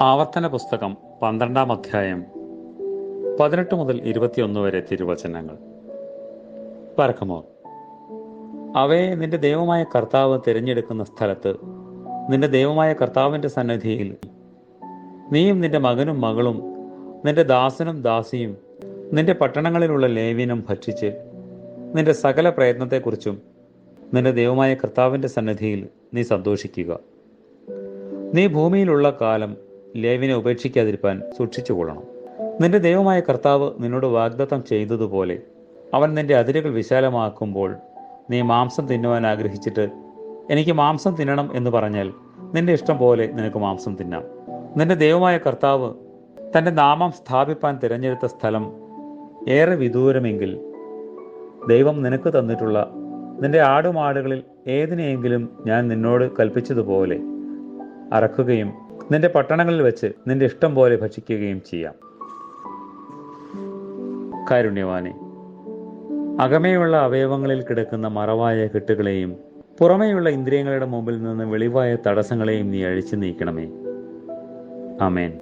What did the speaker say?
ആവർത്തന പുസ്തകം പന്ത്രണ്ടാം അധ്യായം പതിനെട്ട് മുതൽ ഇരുപത്തിയൊന്ന് വരെ തിരുവചനങ്ങൾ. പറക്കുമോ അവയെ നിന്റെ ദൈവമായ കർത്താവ് തിരഞ്ഞെടുക്കുന്ന സ്ഥലത്ത് നിന്റെ ദൈവമായ കർത്താവിന്റെ സന്നിധിയിൽ നീയും നിന്റെ മകനും മകളും നിന്റെ ദാസനും ദാസിയും നിന്റെ പട്ടണങ്ങളിലുള്ള ലേവ്യനും ഭക്ഷിച്ച് നിന്റെ സകല പ്രയത്നത്തെക്കുറിച്ചും നിന്റെ ദൈവമായ കർത്താവിന്റെ സന്നിധിയിൽ നീ സന്തോഷിക്കുക. നീ ഭൂമിയിലുള്ള കാലം ലേവിനെ ഉപേക്ഷിക്കാതിരിപ്പാൻ സൂക്ഷിച്ചുകൊള്ളണം നിന്റെ ദൈവമായ കർത്താവ് നിന്നോട് വാഗ്ദത്തം ചെയ്തതുപോലെ അവൻ നിന്റെ അതിരുകൾ വിശാലമാക്കുമ്പോൾ നീ മാംസം തിന്നുവാൻ ആഗ്രഹിച്ചിട്ട് എനിക്ക് മാംസം തിന്നണം എന്ന് പറഞ്ഞാൽ നിന്റെ ഇഷ്ടം പോലെ നിനക്ക് മാംസം തിന്നാം. നിന്റെ ദൈവമായ കർത്താവ് തന്റെ നാമം സ്ഥാപിപ്പാൻ തിരഞ്ഞെടുത്ത സ്ഥലം ഏറെ വിദൂരമെങ്കിൽ ദൈവം നിനക്ക് തന്നിട്ടുള്ള നിന്റെ ആടുമാടുകളിൽ ഏതിനെയെങ്കിലും ഞാൻ നിന്നോട് കൽപ്പിച്ചതുപോലെ അറക്കുകയും നിന്റെ പട്ടണങ്ങളിൽ വെച്ച് നിന്റെ ഇഷ്ടം പോലെ ഭക്ഷിക്കുകയും ചെയ്യാം. കാരുണ്യവാനെ അകമേയുള്ള അവയവങ്ങളിൽ കിടക്കുന്ന മറവായ കെട്ടുകളെയും പുറമേയുള്ള ഇന്ദ്രിയങ്ങളുടെ മുമ്പിൽ നിന്ന് വെളിവായ തടസ്സങ്ങളെയും നീ അഴിച്ചു നീക്കണമേ. ആമേൻ.